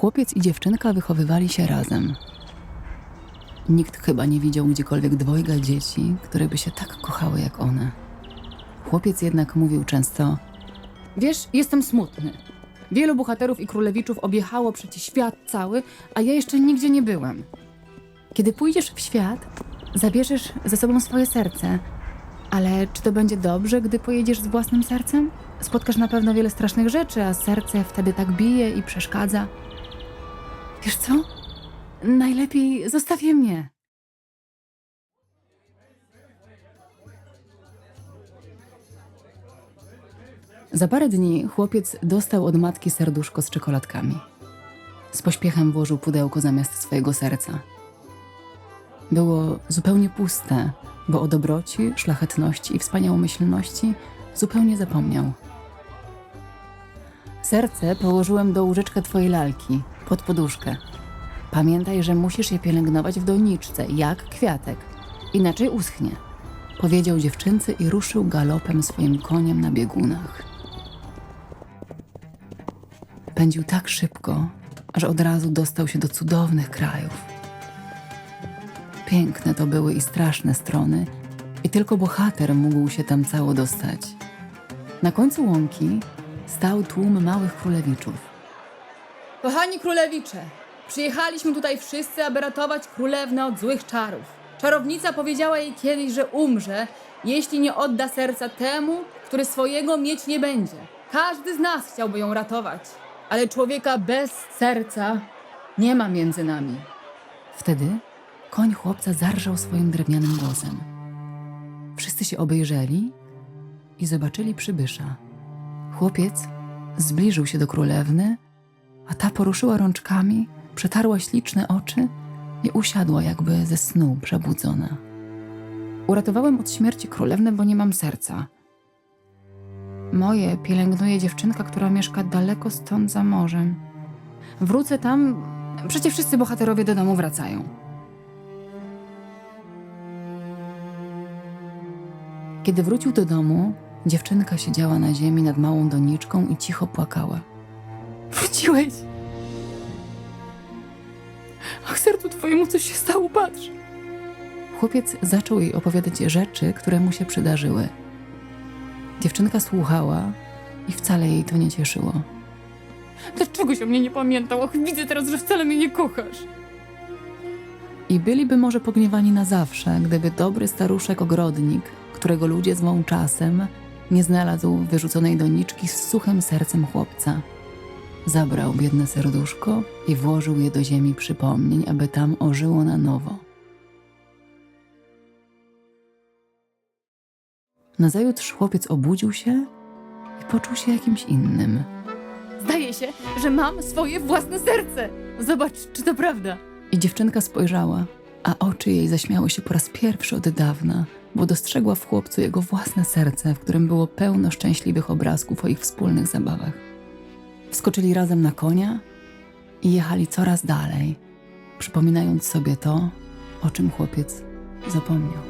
Chłopiec i dziewczynka wychowywali się razem. Nikt chyba nie widział gdziekolwiek dwojga dzieci, które by się tak kochały jak one. Chłopiec jednak mówił często: Wiesz, jestem smutny. Wielu bohaterów i królewiczów objechało przecież świat cały, a ja jeszcze nigdzie nie byłem. Kiedy pójdziesz w świat, zabierzesz ze sobą swoje serce. Ale czy to będzie dobrze, gdy pojedziesz z własnym sercem? Spotkasz na pewno wiele strasznych rzeczy, a serce wtedy tak bije i przeszkadza. Wiesz co? Najlepiej zostaw je mnie. Za parę dni chłopiec dostał od matki serduszko z czekoladkami. Z pośpiechem włożył pudełko zamiast swojego serca. Było zupełnie puste, bo o dobroci, szlachetności i wspaniałomyślności zupełnie zapomniał. Serce położyłem do łóżeczka twojej lalki, pod poduszkę. Pamiętaj, że musisz je pielęgnować w doniczce, jak kwiatek, inaczej uschnie. Powiedział dziewczynce i ruszył galopem swoim koniem na biegunach. Pędził tak szybko, że od razu dostał się do cudownych krajów. Piękne to były i straszne strony, i tylko bohater mógł się tam cało dostać. Na końcu łąki stał tłum małych królewiczów. Kochani królewicze, przyjechaliśmy tutaj wszyscy, aby ratować królewnę od złych czarów. Czarownica powiedziała jej kiedyś, że umrze, jeśli nie odda serca temu, który swojego mieć nie będzie. Każdy z nas chciałby ją ratować, ale człowieka bez serca nie ma między nami. Wtedy koń chłopca zarżał swoim drewnianym głosem. Wszyscy się obejrzeli i zobaczyli przybysza. Chłopiec zbliżył się do królewny, a ta poruszyła rączkami, przetarła śliczne oczy i usiadła jakby ze snu przebudzona. Uratowałem od śmierci królewnę, bo nie mam serca. Moje pielęgnuje dziewczynka, która mieszka daleko stąd za morzem. Wrócę tam, przecież wszyscy bohaterowie do domu wracają. Kiedy wrócił do domu, dziewczynka siedziała na ziemi nad małą doniczką i cicho płakała. Wróciłeś! Ach, sercu twojemu coś się stało, patrz! Chłopiec zaczął jej opowiadać rzeczy, które mu się przydarzyły. Dziewczynka słuchała i wcale jej to nie cieszyło. Dlaczego się mnie nie pamiętał? Ach, widzę teraz, że wcale mnie nie kochasz. I byliby może pogniewani na zawsze, gdyby dobry staruszek ogrodnik, którego ludzie zwą czasem, nie znalazł wyrzuconej doniczki z suchym sercem chłopca. Zabrał biedne serduszko i włożył je do ziemi przypomnień, aby tam ożyło na nowo. Nazajutrz chłopiec obudził się i poczuł się jakimś innym. Zdaje się, że mam swoje własne serce. Zobacz, czy to prawda. I dziewczynka spojrzała, a oczy jej zaśmiały się po raz pierwszy od dawna, bo dostrzegła w chłopcu jego własne serce, w którym było pełno szczęśliwych obrazków o ich wspólnych zabawach. Wskoczyli razem na konia i jechali coraz dalej, przypominając sobie to, o czym chłopiec zapomniał.